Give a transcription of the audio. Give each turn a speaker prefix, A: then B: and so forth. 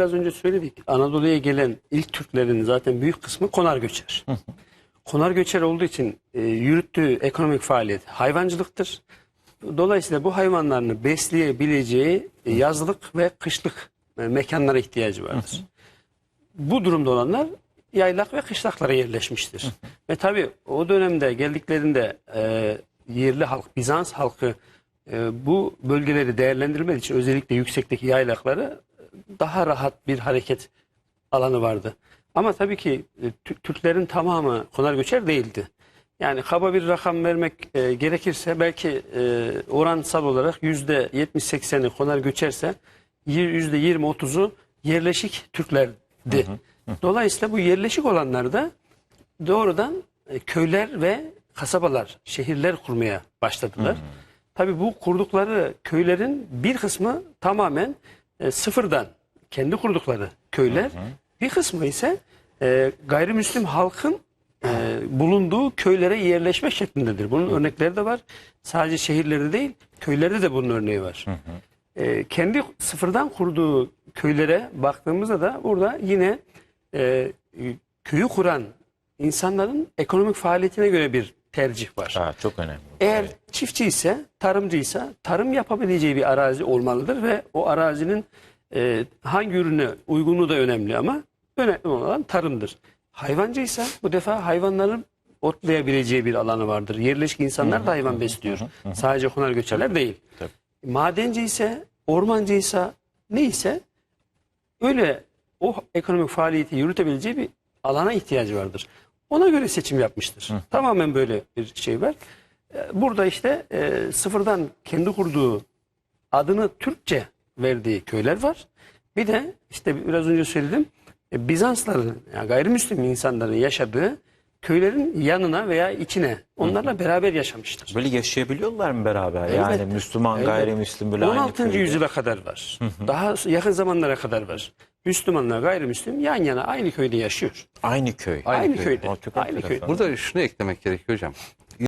A: biraz önce söyledik. Anadolu'ya gelen ilk Türklerin zaten büyük kısmı konar göçer. konar göçer olduğu için e, yürüttüğü ekonomik faaliyet hayvancılıktır. Dolayısıyla bu hayvanlarını besleyebileceği e, yazlık ve kışlık e, mekanlara ihtiyacı vardır. Bu durumda olanlar yaylak ve kışlaklara yerleşmiştir. ve tabii o dönemde geldiklerinde e, yerli halk, Bizans halkı e, bu bölgeleri değerlendirmek için özellikle yüksekteki yaylakları daha rahat bir hareket alanı vardı. Ama tabii ki e, Tü- Türklerin tamamı konar göçer değildi. Yani kaba bir rakam vermek e, gerekirse belki e, oransal olarak yüzde 70-80'i konar göçerse y- yüzde 20-30'u yerleşik Türklerdi. Dolayısıyla bu yerleşik olanlar da doğrudan e, köyler ve kasabalar, şehirler kurmaya başladılar. Tabii bu kurdukları köylerin bir kısmı tamamen e, sıfırdan kendi kurdukları köyler. Bir kısmı ise e, gayrimüslim halkın e, bulunduğu köylere yerleşme şeklindedir. Bunun örnekleri de var. Sadece şehirlerde değil, köylerde de bunun örneği var. E, kendi sıfırdan kurduğu köylere baktığımızda da burada yine e, köyü kuran insanların ekonomik faaliyetine göre bir tercih var.
B: Ha, çok önemli.
A: Eğer
B: Evet.
A: çiftçi ise, tarımcı ise tarım yapabileceği bir arazi olmalıdır ve o arazinin e, hangi ürüne uygunluğu da önemli ama önemli olan tarımdır. Hayvancı ise bu defa hayvanların otlayabileceği bir alanı vardır. Yerleşik insanlar da hayvan besliyor. Sadece konar göçerler değil. Madenci ise, ormancı ise neyse öyle o ekonomik faaliyeti yürütebileceği bir alana ihtiyacı vardır. Ona göre seçim yapmıştır. Tamamen böyle bir şey var. Ee, Burada işte e, sıfırdan kendi kurduğu adını Türkçe verdiği köyler var. Bir de işte biraz önce söyledim e, Bizansların yani gayrimüslim insanların yaşadığı köylerin yanına veya içine onlarla beraber yaşamıştır.
B: Böyle yaşayabiliyorlar mı beraber? Yani
A: Elbette.
B: Müslüman,
A: Elbette.
B: gayrimüslim böyle aynı
A: 16.
B: köyde.
A: yüzyıla kadar var. Daha yakın zamanlara kadar var. Müslümanlar gayrimüslim yan yana aynı köyde yaşıyor.
B: Aynı köy.
A: Aynı,
C: köy.
A: köyde.
B: Çok
A: aynı köyde.
C: Burada şunu eklemek gerekiyor hocam.